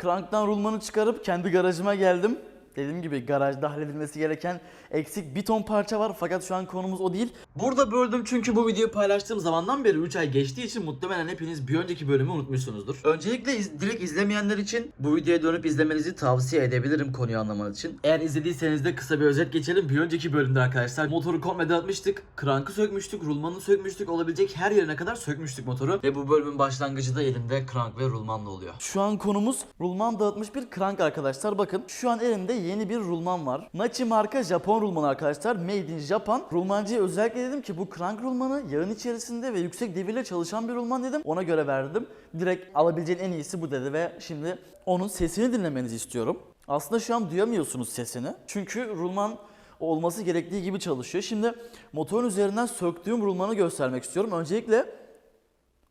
Kranktan rulmanı çıkarıp kendi garajıma geldim. Dediğim gibi garajda halledilmesi gereken eksik bir ton parça var fakat şu an konumuz o değil. Burada böldüm çünkü bu videoyu paylaştığım zamandan beri 3 ay geçtiği için muhtemelen hepiniz bir önceki bölümü unutmuşsunuzdur. Öncelikle iz- direkt izlemeyenler için bu videoya dönüp izlemenizi tavsiye edebilirim konuyu anlamanız için. Eğer izlediyseniz de kısa bir özet geçelim. Bir önceki bölümde arkadaşlar motoru komple dağıtmıştık. Krankı sökmüştük, rulmanı sökmüştük. Olabilecek her yerine kadar sökmüştük motoru. Ve bu bölümün başlangıcı da elimde krank ve rulmanla oluyor. Şu an konumuz rulman dağıtmış bir krank arkadaşlar. Bakın şu an elimde yeni bir rulman var. Nachi marka Japon rulman arkadaşlar. Made in Japan. Rulmancıya özellikle dedim ki bu krank rulmanı yağın içerisinde ve yüksek devirle çalışan bir rulman dedim. Ona göre verdim. Direkt alabileceğin en iyisi bu dedi ve şimdi onun sesini dinlemenizi istiyorum. Aslında şu an duyamıyorsunuz sesini. Çünkü rulman olması gerektiği gibi çalışıyor. Şimdi motorun üzerinden söktüğüm rulmanı göstermek istiyorum. Öncelikle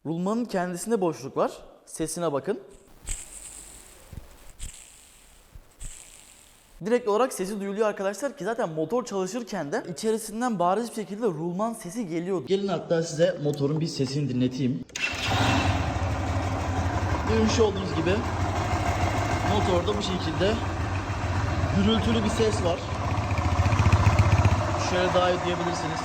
rulmanın kendisinde boşluk var. Sesine bakın. Direkt olarak sesi duyuluyor arkadaşlar ki zaten motor çalışırken de içerisinden bariz bir şekilde rulman sesi geliyordu. Gelin hatta size motorun bir sesini dinleteyim. Duymuş olduğunuz gibi motorda bu şekilde gürültülü bir ses var. Şöyle daha iyi duyabilirsiniz.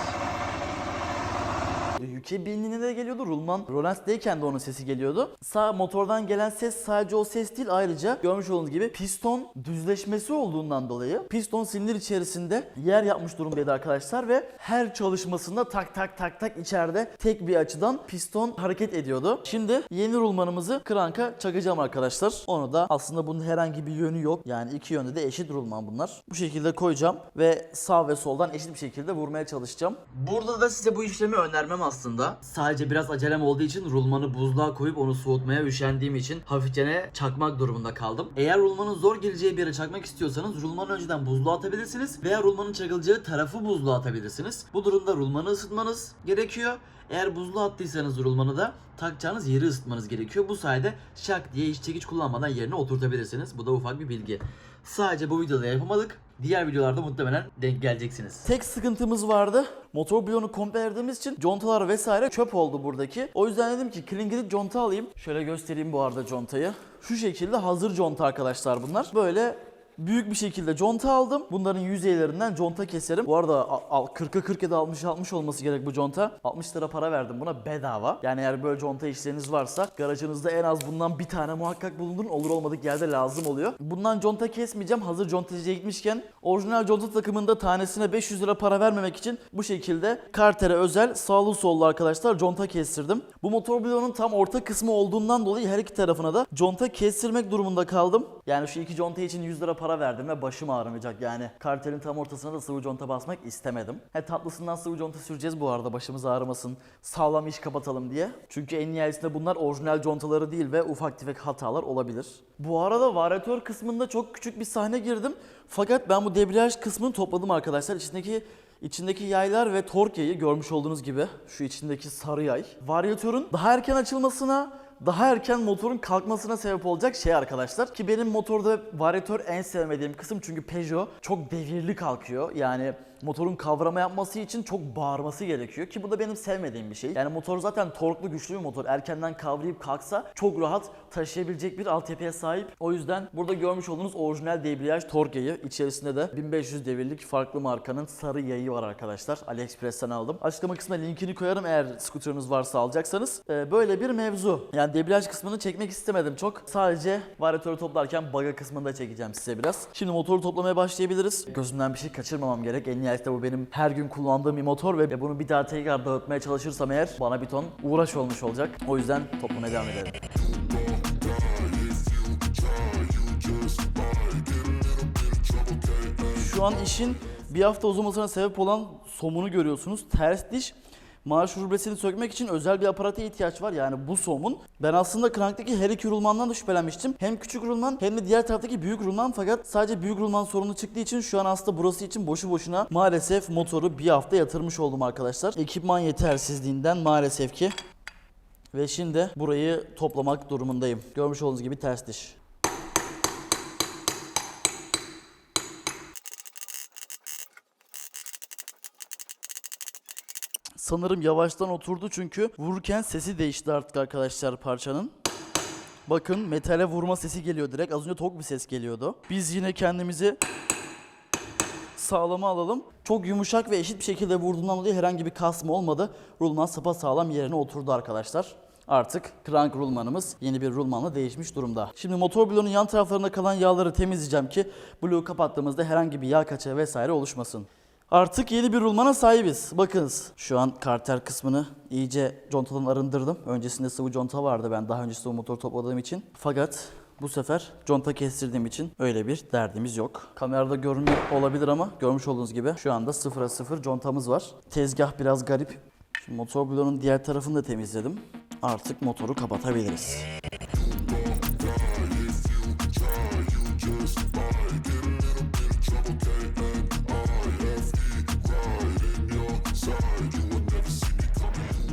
Yüke binliğine de geliyordu. Rulman Rolance'deyken de onun sesi geliyordu. Sağ motordan gelen ses sadece o ses değil ayrıca görmüş olduğunuz gibi piston düzleşmesi olduğundan dolayı piston silindir içerisinde yer yapmış durumdaydı arkadaşlar ve her çalışmasında tak tak tak tak içeride tek bir açıdan piston hareket ediyordu. Şimdi yeni rulmanımızı kranka çakacağım arkadaşlar. Onu da aslında bunun herhangi bir yönü yok. Yani iki yönde de eşit rulman bunlar. Bu şekilde koyacağım ve sağ ve soldan eşit bir şekilde vurmaya çalışacağım. Burada da size bu işlemi önermem aslında. Sadece biraz acelem olduğu için rulmanı buzluğa koyup onu soğutmaya üşendiğim için hafifçene çakmak durumunda kaldım. Eğer rulmanın zor geleceği bir yere çakmak istiyorsanız rulmanı önceden buzluğa atabilirsiniz veya rulmanın çakılacağı tarafı buzluğa atabilirsiniz. Bu durumda rulmanı ısıtmanız gerekiyor. Eğer buzluğa attıysanız rulmanı da takacağınız yeri ısıtmanız gerekiyor. Bu sayede şak diye hiç çekiç kullanmadan yerine oturtabilirsiniz. Bu da ufak bir bilgi. Sadece bu videoda yapamadık. Diğer videolarda muhtemelen denk geleceksiniz. Tek sıkıntımız vardı. Motor bloğunu komple erdiğimiz için contalar vesaire çöp oldu buradaki. O yüzden dedim ki klingerit conta alayım. Şöyle göstereyim bu arada contayı. Şu şekilde hazır conta arkadaşlar bunlar. Böyle büyük bir şekilde conta aldım. Bunların yüzeylerinden conta keserim. Bu arada a- al- 40'a 40 ya da 60'a 60 olması gerek bu conta. 60 lira para verdim buna bedava. Yani eğer böyle conta işleriniz varsa garajınızda en az bundan bir tane muhakkak bulundurun. Olur olmadık yerde lazım oluyor. Bundan conta kesmeyeceğim. Hazır contacıya gitmişken orijinal conta takımında tanesine 500 lira para vermemek için bu şekilde Carter'e özel sağlı sollu arkadaşlar conta kestirdim. Bu motor bloğunun tam orta kısmı olduğundan dolayı her iki tarafına da conta kestirmek durumunda kaldım. Yani şu iki conta için 100 lira para verdim ve başım ağrımayacak yani. Kartelin tam ortasına da sıvı conta basmak istemedim. He tatlısından sıvı conta süreceğiz bu arada başımız ağrımasın. Sağlam iş kapatalım diye. Çünkü en nihayetinde bunlar orijinal contaları değil ve ufak tefek hatalar olabilir. Bu arada varyatör kısmında çok küçük bir sahne girdim. Fakat ben bu debriyaj kısmını topladım arkadaşlar. İçindeki İçindeki yaylar ve tork yayı görmüş olduğunuz gibi şu içindeki sarı yay. Varyatörün daha erken açılmasına daha erken motorun kalkmasına sebep olacak şey arkadaşlar. Ki benim motorda varyatör en sevmediğim kısım çünkü Peugeot çok devirli kalkıyor. Yani motorun kavrama yapması için çok bağırması gerekiyor ki bu da benim sevmediğim bir şey. Yani motor zaten torklu güçlü bir motor. Erkenden kavrayıp kalksa çok rahat taşıyabilecek bir altyapıya sahip. O yüzden burada görmüş olduğunuz orijinal debriyaj tork yayı. İçerisinde de 1500 devirlik farklı markanın sarı yayı var arkadaşlar. AliExpress'ten aldım. Açıklama kısmına linkini koyarım eğer skuterınız varsa alacaksanız. Ee, böyle bir mevzu. Yani debriyaj kısmını çekmek istemedim çok. Sadece varyatörü toplarken baga kısmını da çekeceğim size biraz. Şimdi motoru toplamaya başlayabiliriz. Gözümden bir şey kaçırmamam gerek. En nihayetinde bu benim her gün kullandığım bir motor ve bunu bir daha tekrar dağıtmaya çalışırsam eğer bana bir ton uğraş olmuş olacak. O yüzden toplamaya devam edelim. Şu an işin bir hafta uzamasına sebep olan somunu görüyorsunuz. Ters diş marş rubresini sökmek için özel bir aparata ihtiyaç var. Yani bu somun. Ben aslında kranktaki her iki rulmandan da şüphelenmiştim. Hem küçük rulman hem de diğer taraftaki büyük rulman. Fakat sadece büyük rulman sorunu çıktığı için şu an aslında burası için boşu boşuna maalesef motoru bir hafta yatırmış oldum arkadaşlar. Ekipman yetersizliğinden maalesef ki. Ve şimdi burayı toplamak durumundayım. Görmüş olduğunuz gibi ters diş. Sanırım yavaştan oturdu çünkü vururken sesi değişti artık arkadaşlar parçanın. Bakın metale vurma sesi geliyor direkt. Az önce tok bir ses geliyordu. Biz yine kendimizi sağlama alalım. Çok yumuşak ve eşit bir şekilde vurduğundan dolayı herhangi bir kasma olmadı. Rulman sapa sağlam yerine oturdu arkadaşlar. Artık crank rulmanımız yeni bir rulmanla değişmiş durumda. Şimdi motor bloğunun yan taraflarında kalan yağları temizleyeceğim ki bloğu kapattığımızda herhangi bir yağ kaçağı vesaire oluşmasın. Artık yeni bir rulmana sahibiz. Bakınız şu an karter kısmını iyice contadan arındırdım. Öncesinde sıvı conta vardı ben daha önce sıvı motor topladığım için. Fakat bu sefer conta kestirdiğim için öyle bir derdimiz yok. Kamerada görünüyor olabilir ama görmüş olduğunuz gibi şu anda sıfıra sıfır contamız var. Tezgah biraz garip. Şimdi motor bloğunun diğer tarafını da temizledim. Artık motoru kapatabiliriz.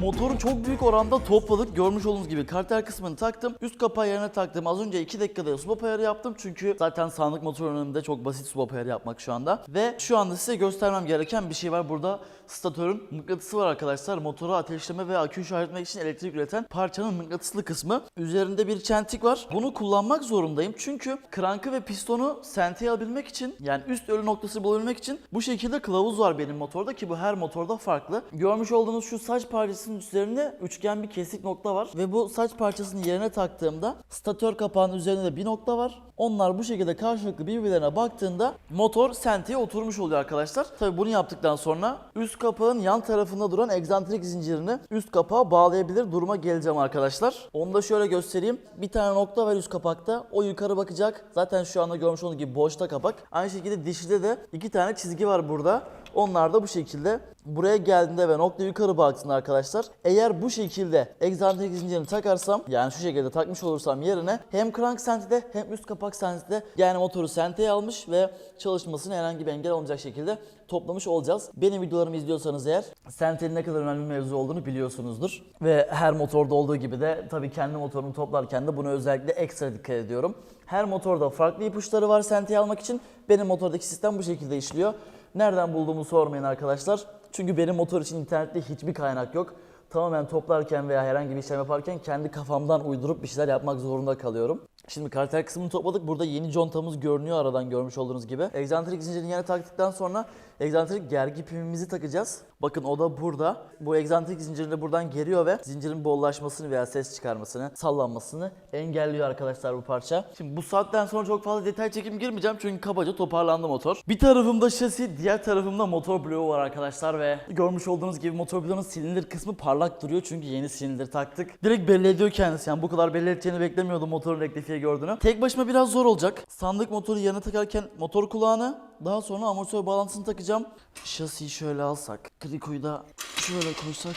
Motoru çok büyük oranda topladık. Görmüş olduğunuz gibi karter kısmını taktım. Üst kapağı yerine taktım. Az önce 2 dakikada swap ayarı yaptım. Çünkü zaten sandık motor önümde çok basit swap ayarı yapmak şu anda. Ve şu anda size göstermem gereken bir şey var. Burada statörün mıknatısı var arkadaşlar. Motoru ateşleme ve akü şarj için elektrik üreten parçanın mıknatıslı kısmı. Üzerinde bir çentik var. Bunu kullanmak zorundayım. Çünkü krankı ve pistonu senteye alabilmek için yani üst ölü noktası bulabilmek için bu şekilde kılavuz var benim motorda ki bu her motorda farklı. Görmüş olduğunuz şu saç parçasının üzerinde üçgen bir kesik nokta var ve bu saç parçasını yerine taktığımda statör kapağının üzerinde de bir nokta var. Onlar bu şekilde karşılıklı birbirlerine baktığında motor senteye oturmuş oluyor arkadaşlar. Tabi bunu yaptıktan sonra üst kapağın yan tarafında duran egzantrik zincirini üst kapağa bağlayabilir duruma geleceğim arkadaşlar. Onu da şöyle göstereyim. Bir tane nokta var üst kapakta. O yukarı bakacak. Zaten şu anda görmüş olduğunuz gibi boşta kapak. Aynı şekilde dişide de iki tane çizgi var burada. Onlar da bu şekilde buraya geldiğinde ve nokta yukarı baktığında arkadaşlar eğer bu şekilde egzantrik zincirini takarsam yani şu şekilde takmış olursam yerine hem crank sentide hem üst kapak sentide yani motoru senteye almış ve çalışmasına herhangi bir engel olmayacak şekilde toplamış olacağız. Benim videolarımı izliyorsanız eğer sentenin ne kadar önemli bir mevzu olduğunu biliyorsunuzdur. Ve her motorda olduğu gibi de tabii kendi motorumu toplarken de buna özellikle ekstra dikkat ediyorum. Her motorda farklı ipuçları var senteye almak için. Benim motordaki sistem bu şekilde işliyor. Nereden bulduğumu sormayın arkadaşlar. Çünkü benim motor için internette hiçbir kaynak yok. Tamamen toplarken veya herhangi bir işlem yaparken kendi kafamdan uydurup bir şeyler yapmak zorunda kalıyorum. Şimdi karter kısmını topladık. Burada yeni contamız görünüyor aradan görmüş olduğunuz gibi. Egzantrik zincirini yerine taktıktan sonra egzantrik gergi pimimizi takacağız. Bakın o da burada. Bu egzantrik zincirini buradan geriyor ve zincirin bollaşmasını veya ses çıkarmasını, sallanmasını engelliyor arkadaşlar bu parça. Şimdi bu saatten sonra çok fazla detay çekim girmeyeceğim çünkü kabaca toparlandı motor. Bir tarafımda şasi, diğer tarafımda motor bloğu var arkadaşlar ve görmüş olduğunuz gibi motor bloğunun silindir kısmı parlak duruyor çünkü yeni silindir taktık. Direkt belli ediyor kendisi yani bu kadar belli edeceğini beklemiyordum motorun rektifiye gördüğünü. Tek başıma biraz zor olacak. Sandık motoru yerine takarken motor kulağını daha sonra amortisör bağlantısını takacağım. Şasiyi şöyle alsak, krikoyu da şöyle koysak.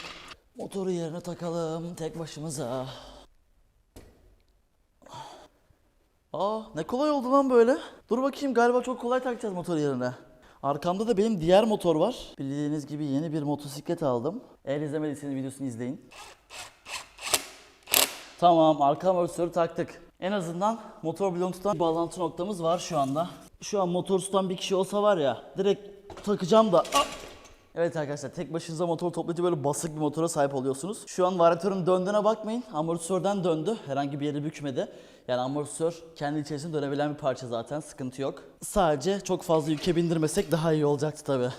Motoru yerine takalım tek başımıza. Aa ne kolay oldu lan böyle. Dur bakayım galiba çok kolay takacağız motor yerine. Arkamda da benim diğer motor var. Bildiğiniz gibi yeni bir motosiklet aldım. Eğer izlemediyseniz videosunu izleyin. Tamam arka amortisörü taktık. En azından motor bloğunu tutan bir bağlantı noktamız var şu anda. Şu an motor tutan bir kişi olsa var ya direkt takacağım da Ah! Evet arkadaşlar tek başınıza motor toplayıcı böyle basık bir motora sahip oluyorsunuz. Şu an varyatörün döndüğüne bakmayın. Amortisörden döndü. Herhangi bir yeri bükmedi. Yani amortisör kendi içerisinde dönebilen bir parça zaten. Sıkıntı yok. Sadece çok fazla yüke bindirmesek daha iyi olacaktı tabi.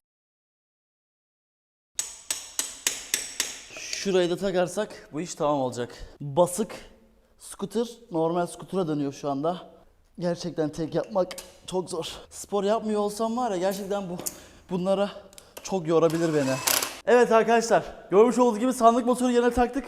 Şurayı da takarsak bu iş tamam olacak. Basık scooter normal scooter'a dönüyor şu anda. Gerçekten tek yapmak çok zor. Spor yapmıyor olsam var ya gerçekten bu bunlara çok yorabilir beni. Evet arkadaşlar görmüş olduğunuz gibi sandık motoru yerine taktık.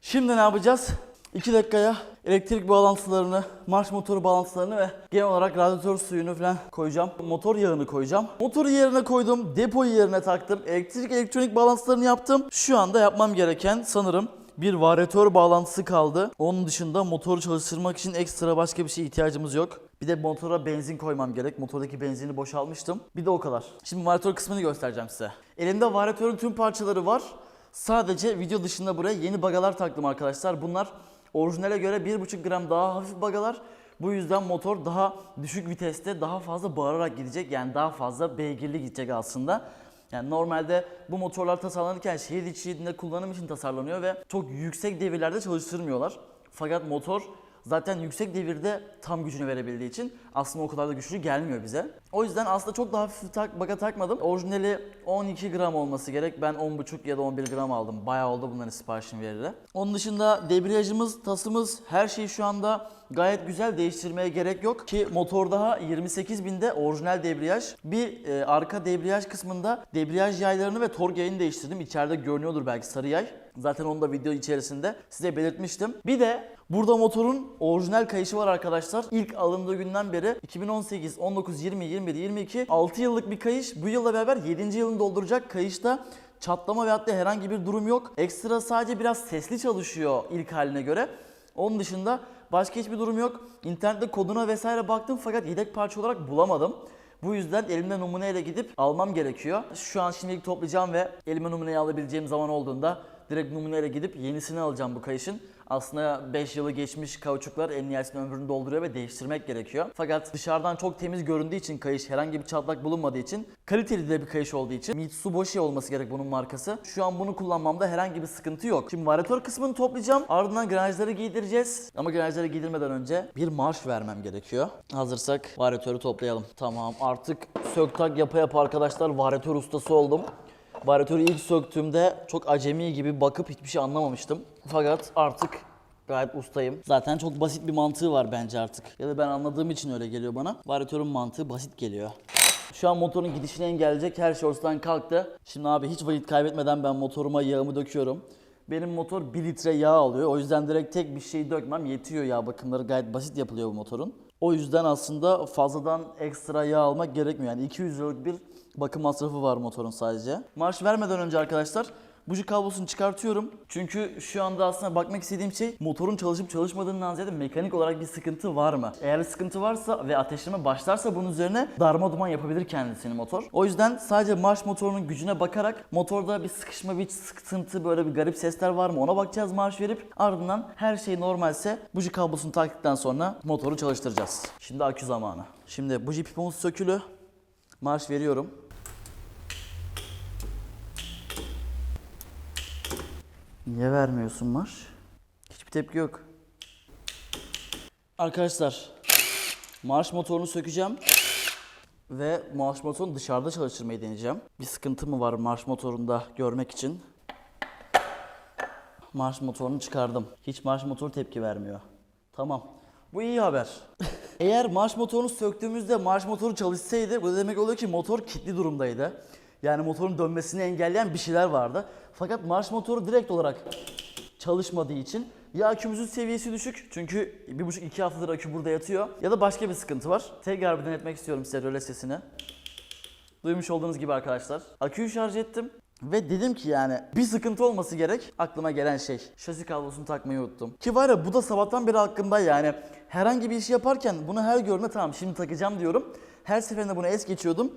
Şimdi ne yapacağız? 2 dakikaya elektrik bağlantılarını, marş motoru bağlantılarını ve genel olarak radyatör suyunu falan koyacağım. Motor yağını koyacağım. Motoru yerine koydum, depoyu yerine taktım. Elektrik elektronik bağlantılarını yaptım. Şu anda yapmam gereken sanırım bir varyatör bağlantısı kaldı. Onun dışında motoru çalıştırmak için ekstra başka bir şeye ihtiyacımız yok. Bir de motora benzin koymam gerek. Motordaki benzini boşaltmıştım. Bir de o kadar. Şimdi varyatör kısmını göstereceğim size. Elimde varyatörün tüm parçaları var. Sadece video dışında buraya yeni bagalar taktım arkadaşlar. Bunlar orijinale göre 1,5 gram daha hafif bagalar. Bu yüzden motor daha düşük viteste daha fazla bağırarak gidecek. Yani daha fazla beygirli gidecek aslında. Yani normalde bu motorlar tasarlanırken şehir içinde kullanım için tasarlanıyor ve çok yüksek devirlerde çalıştırmıyorlar. Fakat motor Zaten yüksek devirde tam gücünü verebildiği için aslında o kadar da güçlü gelmiyor bize. O yüzden aslında çok daha hafif tak, baka takmadım. Orijinali 12 gram olması gerek. Ben 10,5 ya da 11 gram aldım. Bayağı oldu bunların siparişini verili. Onun dışında debriyajımız, tasımız, her şey şu anda gayet güzel. Değiştirmeye gerek yok. Ki motor daha 28 binde orijinal debriyaj. Bir e, arka debriyaj kısmında debriyaj yaylarını ve tork yayını değiştirdim. İçeride görünüyordur belki sarı yay. Zaten onu da video içerisinde size belirtmiştim. Bir de burada motorun orijinal kayışı var arkadaşlar. İlk alındığı günden beri 2018, 19, 20, 21, 22 6 yıllık bir kayış. Bu yılla beraber 7. yılını dolduracak. Kayışta çatlama ve hatta herhangi bir durum yok. Ekstra sadece biraz sesli çalışıyor ilk haline göre. Onun dışında başka hiçbir durum yok. İnternette koduna vesaire baktım fakat yedek parça olarak bulamadım. Bu yüzden elimde numuneyle gidip almam gerekiyor. Şu an şimdilik toplayacağım ve elime numuneyi alabileceğim zaman olduğunda direkt numuneyle gidip yenisini alacağım bu kayışın. Aslında 5 yılı geçmiş kauçuklar en nihayetinde ömrünü dolduruyor ve değiştirmek gerekiyor. Fakat dışarıdan çok temiz göründüğü için kayış herhangi bir çatlak bulunmadığı için kaliteli de bir kayış olduğu için Mitsubishi olması gerek bunun markası. Şu an bunu kullanmamda herhangi bir sıkıntı yok. Şimdi varyatör kısmını toplayacağım. Ardından granajları giydireceğiz. Ama granajları giydirmeden önce bir marş vermem gerekiyor. Hazırsak varyatörü toplayalım. Tamam artık sök tak yapa yapa arkadaşlar varyatör ustası oldum. Varyatörü ilk söktüğümde çok acemi gibi bakıp hiçbir şey anlamamıştım. Fakat artık gayet ustayım. Zaten çok basit bir mantığı var bence artık. Ya da ben anladığım için öyle geliyor bana. Varyatörün mantığı basit geliyor. Şu an motorun gidişini engelleyecek her şey ortadan kalktı. Şimdi abi hiç vakit kaybetmeden ben motoruma yağımı döküyorum. Benim motor 1 litre yağ alıyor. O yüzden direkt tek bir şey dökmem yetiyor yağ bakımları gayet basit yapılıyor bu motorun. O yüzden aslında fazladan ekstra yağ almak gerekmiyor. Yani 200 liralık bir bakım masrafı var motorun sadece. Marş vermeden önce arkadaşlar buji kablosunu çıkartıyorum. Çünkü şu anda aslında bakmak istediğim şey motorun çalışıp çalışmadığından ziyade mekanik olarak bir sıkıntı var mı? Eğer sıkıntı varsa ve ateşleme başlarsa bunun üzerine darma duman yapabilir kendisini motor. O yüzden sadece marş motorunun gücüne bakarak motorda bir sıkışma, bir sıkıntı, böyle bir garip sesler var mı ona bakacağız marş verip ardından her şey normalse buji kablosunu taktıktan sonra motoru çalıştıracağız. Şimdi akü zamanı. Şimdi buji pipomuz sökülü. Marş veriyorum. Niye vermiyorsun marş? Hiçbir tepki yok. Arkadaşlar, marş motorunu sökeceğim ve marş motorunu dışarıda çalıştırmayı deneyeceğim. Bir sıkıntı mı var marş motorunda görmek için? Marş motorunu çıkardım. Hiç marş motoru tepki vermiyor. Tamam. Bu iyi haber. Eğer marş motorunu söktüğümüzde marş motoru çalışsaydı bu demek oluyor ki motor kilitli durumdaydı. Yani motorun dönmesini engelleyen bir şeyler vardı. Fakat marş motoru direkt olarak çalışmadığı için ya akümüzün seviyesi düşük çünkü bir buçuk iki haftadır akü burada yatıyor ya da başka bir sıkıntı var. Tekrar bir denetmek istiyorum size röle sesini. Duymuş olduğunuz gibi arkadaşlar. Aküyü şarj ettim. Ve dedim ki yani bir sıkıntı olması gerek aklıma gelen şey. Şasi kablosunu takmayı unuttum. Ki var ya bu da sabahtan beri aklımda yani. Herhangi bir iş yaparken bunu her görme tamam şimdi takacağım diyorum. Her seferinde bunu es geçiyordum.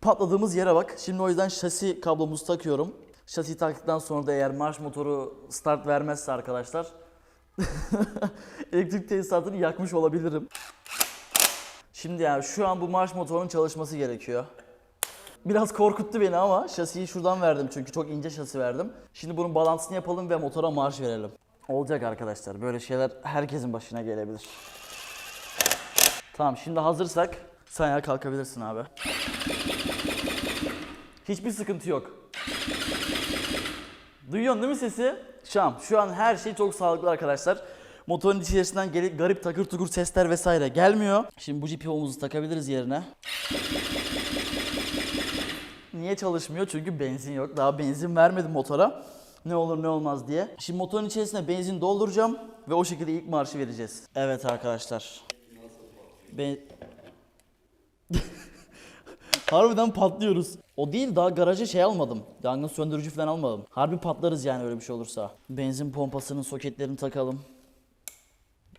Patladığımız yere bak. Şimdi o yüzden şasi kablomuzu takıyorum. Şasi taktıktan sonra da eğer marş motoru start vermezse arkadaşlar elektrik tesisatını yakmış olabilirim. Şimdi yani şu an bu marş motorunun çalışması gerekiyor. Biraz korkuttu beni ama şasiyi şuradan verdim çünkü çok ince şasi verdim. Şimdi bunun balansını yapalım ve motora marş verelim. Olacak arkadaşlar. Böyle şeyler herkesin başına gelebilir. Tamam şimdi hazırsak sen ayağa kalkabilirsin abi. Hiçbir sıkıntı yok. Duyuyorsun değil mi sesi? Şu an, şu an her şey çok sağlıklı arkadaşlar. Motorun içerisinden gelip garip takır tukur sesler vesaire gelmiyor. Şimdi bu GPO'muzu takabiliriz yerine. Niye çalışmıyor? Çünkü benzin yok. Daha benzin vermedim motora. Ne olur ne olmaz diye. Şimdi motorun içerisine benzin dolduracağım ve o şekilde ilk marşı vereceğiz. Evet arkadaşlar. Ben... Harbiden patlıyoruz. O değil daha garaja şey almadım. Yangın söndürücü falan almadım. Harbi patlarız yani öyle bir şey olursa. Benzin pompasının soketlerini takalım.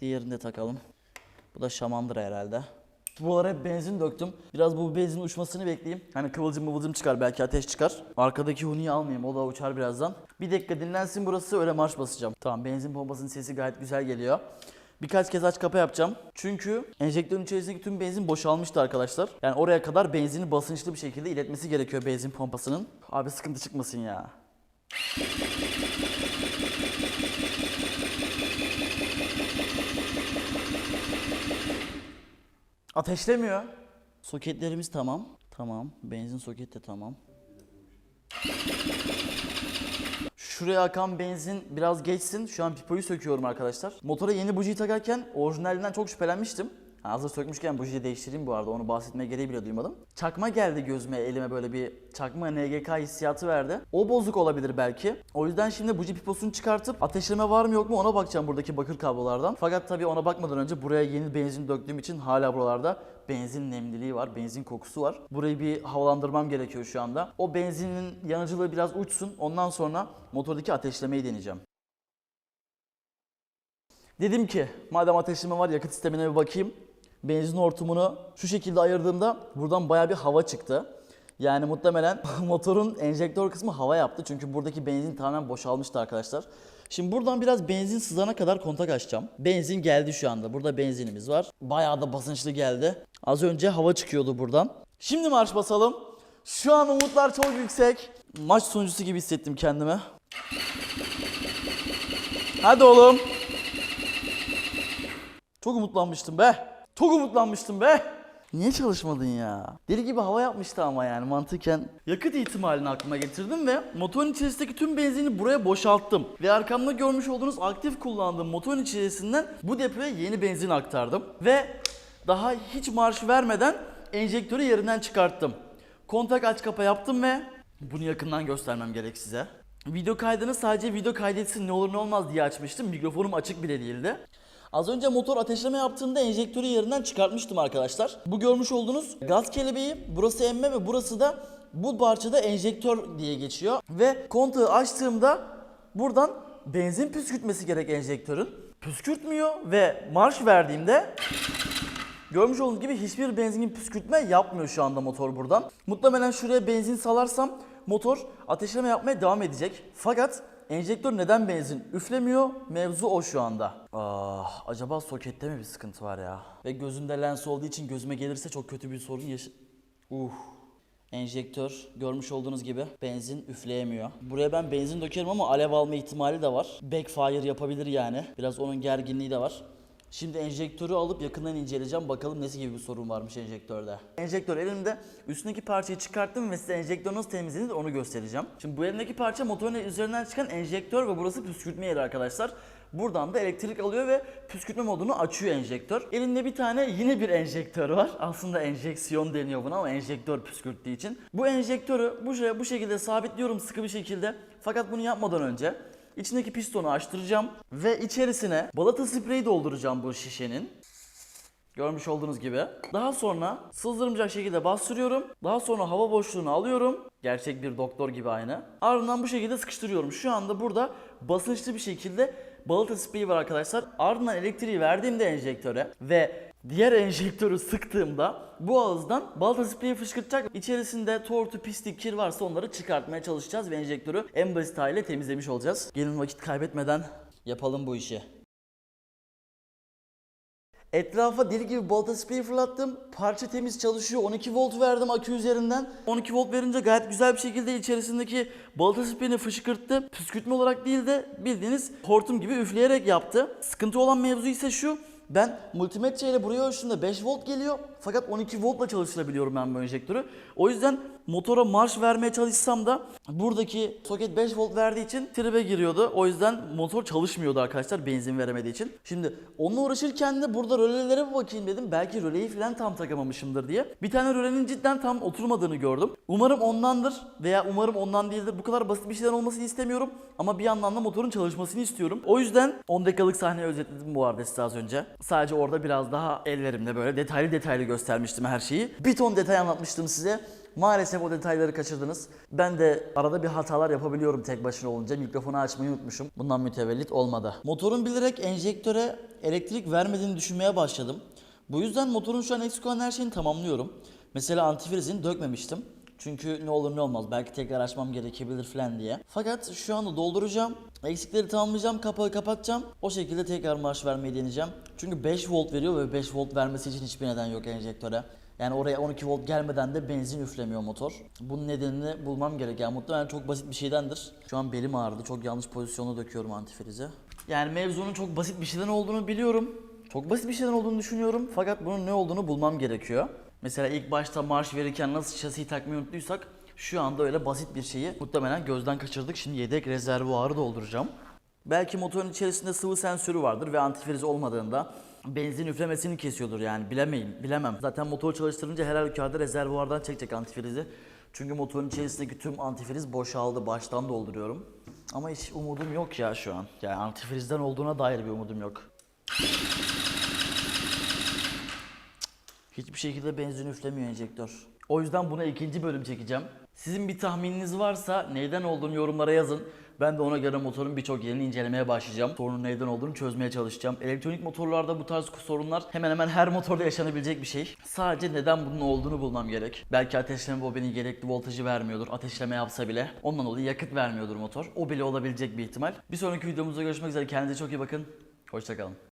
Diğerini de takalım. Bu da şamandıra herhalde. Bu ara hep benzin döktüm. Biraz bu benzin uçmasını bekleyeyim. Hani kıvılcım mıvılcım çıkar belki ateş çıkar. Arkadaki huniyi almayayım o da uçar birazdan. Bir dakika dinlensin burası öyle marş basacağım. Tamam benzin pompasının sesi gayet güzel geliyor. Birkaç kez aç kapa yapacağım. Çünkü enjektörün içerisindeki tüm benzin boşalmıştı arkadaşlar. Yani oraya kadar benzini basınçlı bir şekilde iletmesi gerekiyor benzin pompasının. Abi sıkıntı çıkmasın ya. Ateşlemiyor. Soketlerimiz tamam. Tamam. Benzin soket de tamam. Şuraya akan benzin biraz geçsin. Şu an pipoyu söküyorum arkadaşlar. Motora yeni bujiyi takarken orijinalinden çok şüphelenmiştim. Ha, hazır sökmüşken bujiyi değiştireyim bu arada. Onu bahsetmeye gereği bile duymadım. Çakma geldi gözüme, elime böyle bir çakma NGK hissiyatı verdi. O bozuk olabilir belki. O yüzden şimdi buji piposunu çıkartıp ateşleme var mı yok mu ona bakacağım buradaki bakır kablolardan. Fakat tabii ona bakmadan önce buraya yeni benzin döktüğüm için hala buralarda benzin nemliliği var, benzin kokusu var. Burayı bir havalandırmam gerekiyor şu anda. O benzinin yanıcılığı biraz uçsun. Ondan sonra motordaki ateşlemeyi deneyeceğim. Dedim ki madem ateşleme var yakıt sistemine bir bakayım. Benzin hortumunu şu şekilde ayırdığımda buradan baya bir hava çıktı. Yani muhtemelen motorun enjektör kısmı hava yaptı. Çünkü buradaki benzin tamamen boşalmıştı arkadaşlar. Şimdi buradan biraz benzin sızana kadar kontak açacağım. Benzin geldi şu anda. Burada benzinimiz var. Bayağı da basınçlı geldi. Az önce hava çıkıyordu buradan. Şimdi marş basalım. Şu an umutlar çok yüksek. Maç sonucusu gibi hissettim kendimi. Hadi oğlum. Çok umutlanmıştım be. Çok umutlanmıştım be. Niye çalışmadın ya? Deli gibi hava yapmıştı ama yani mantıken. Yakıt ihtimalini aklıma getirdim ve motorun içerisindeki tüm benzini buraya boşalttım. Ve arkamda görmüş olduğunuz aktif kullandığım motorun içerisinden bu depoya yeni benzin aktardım. Ve daha hiç marş vermeden enjektörü yerinden çıkarttım. Kontak aç kapa yaptım ve bunu yakından göstermem gerek size. Video kaydını sadece video kaydetsin ne olur ne olmaz diye açmıştım. Mikrofonum açık bile değildi. Az önce motor ateşleme yaptığında enjektörü yerinden çıkartmıştım arkadaşlar. Bu görmüş olduğunuz gaz kelebeği, burası emme ve burası da bu parçada enjektör diye geçiyor. Ve kontağı açtığımda buradan benzin püskürtmesi gerek enjektörün. Püskürtmüyor ve marş verdiğimde Görmüş olduğunuz gibi hiçbir benzinin püskürtme yapmıyor şu anda motor buradan. Muhtemelen şuraya benzin salarsam motor ateşleme yapmaya devam edecek. Fakat enjektör neden benzin üflemiyor? Mevzu o şu anda. Ah, acaba sokette mi bir sıkıntı var ya? Ve gözümde lens olduğu için gözüme gelirse çok kötü bir sorun yaş... Uh. Enjektör görmüş olduğunuz gibi benzin üfleyemiyor. Buraya ben benzin dökerim ama alev alma ihtimali de var. Backfire yapabilir yani. Biraz onun gerginliği de var. Şimdi enjektörü alıp yakından inceleyeceğim. Bakalım nesi gibi bir sorun varmış enjektörde. Enjektör elimde. Üstündeki parçayı çıkarttım ve size enjektör nasıl temizlenir onu göstereceğim. Şimdi bu elimdeki parça motorun üzerinden çıkan enjektör ve burası püskürtme yeri arkadaşlar. Buradan da elektrik alıyor ve püskürtme modunu açıyor enjektör. Elinde bir tane yine bir enjektör var. Aslında enjeksiyon deniyor buna ama enjektör püskürttüğü için. Bu enjektörü bu, bu şekilde sabitliyorum sıkı bir şekilde. Fakat bunu yapmadan önce İçindeki pistonu açtıracağım ve içerisine balata spreyi dolduracağım bu şişenin. Görmüş olduğunuz gibi. Daha sonra sızdırmayacak şekilde bastırıyorum. Daha sonra hava boşluğunu alıyorum. Gerçek bir doktor gibi aynı. Ardından bu şekilde sıkıştırıyorum. Şu anda burada basınçlı bir şekilde balata spreyi var arkadaşlar. Ardından elektriği verdiğimde enjektöre ve diğer enjektörü sıktığımda bu ağızdan balata spreyi fışkırtacak. İçerisinde tortu, pislik, kir varsa onları çıkartmaya çalışacağız ve enjektörü en basit haliyle temizlemiş olacağız. Gelin vakit kaybetmeden yapalım bu işi. Etrafa deli gibi balta spreyi fırlattım. Parça temiz çalışıyor. 12 volt verdim akü üzerinden. 12 volt verince gayet güzel bir şekilde içerisindeki balta spreyini fışkırttı. Püskürtme olarak değil de bildiğiniz hortum gibi üfleyerek yaptı. Sıkıntı olan mevzu ise şu. Ben multimetre ile buraya ölçtüğümde 5 volt geliyor. Fakat 12 voltla çalıştırabiliyorum ben bu enjektörü. O yüzden motora marş vermeye çalışsam da buradaki soket 5 volt verdiği için tribe giriyordu. O yüzden motor çalışmıyordu arkadaşlar benzin veremediği için. Şimdi onunla uğraşırken de burada rölelere bir bakayım dedim. Belki röleyi falan tam takamamışımdır diye. Bir tane rölenin cidden tam oturmadığını gördüm. Umarım ondandır veya umarım ondan değildir. Bu kadar basit bir şeyden olmasını istemiyorum. Ama bir yandan da motorun çalışmasını istiyorum. O yüzden 10 dakikalık sahneyi özetledim bu arada size az önce. Sadece orada biraz daha ellerimle böyle detaylı detaylı göstermiştim her şeyi. Bir ton detay anlatmıştım size. Maalesef o detayları kaçırdınız. Ben de arada bir hatalar yapabiliyorum tek başına olunca. Mikrofonu açmayı unutmuşum. Bundan mütevellit olmadı. Motorun bilerek enjektöre elektrik vermediğini düşünmeye başladım. Bu yüzden motorun şu an eksik olan her şeyini tamamlıyorum. Mesela antifrizini dökmemiştim. Çünkü ne olur ne olmaz belki tekrar açmam gerekebilir falan diye. Fakat şu anda dolduracağım. Eksikleri tamamlayacağım, kapağı kapatacağım. O şekilde tekrar marş vermeyi deneyeceğim. Çünkü 5 volt veriyor ve 5 volt vermesi için hiçbir neden yok enjektöre. Yani oraya 12 volt gelmeden de benzin üflemiyor motor. Bunun nedenini bulmam gerek. Yani muhtemelen çok basit bir şeydendir. Şu an belim ağrıdı. Çok yanlış pozisyonda döküyorum antifrizi. Yani mevzunun çok basit bir şeyden olduğunu biliyorum. Çok basit bir şeyden olduğunu düşünüyorum fakat bunun ne olduğunu bulmam gerekiyor. Mesela ilk başta marş verirken nasıl şasiyi takmayı unuttuysak şu anda öyle basit bir şeyi muhtemelen gözden kaçırdık. Şimdi yedek rezervuarı dolduracağım. Belki motorun içerisinde sıvı sensörü vardır ve antifriz olmadığında benzin üflemesini kesiyordur yani bilemeyim, bilemem. Zaten motor çalıştırınca her halükarda rezervuardan çekecek antifrizi. Çünkü motorun içerisindeki tüm antifriz boşaldı, baştan dolduruyorum. Ama hiç umudum yok ya şu an. Yani antifrizden olduğuna dair bir umudum yok. Hiçbir şekilde benzin üflemiyor enjektör. O yüzden buna ikinci bölüm çekeceğim. Sizin bir tahmininiz varsa neyden olduğunu yorumlara yazın. Ben de ona göre motorun birçok yerini incelemeye başlayacağım. Sorunun neyden olduğunu çözmeye çalışacağım. Elektronik motorlarda bu tarz sorunlar hemen hemen her motorda yaşanabilecek bir şey. Sadece neden bunun olduğunu bulmam gerek. Belki ateşleme bobini gerekli voltajı vermiyordur. Ateşleme yapsa bile ondan dolayı yakıt vermiyordur motor. O bile olabilecek bir ihtimal. Bir sonraki videomuzda görüşmek üzere. Kendinize çok iyi bakın. Hoşçakalın.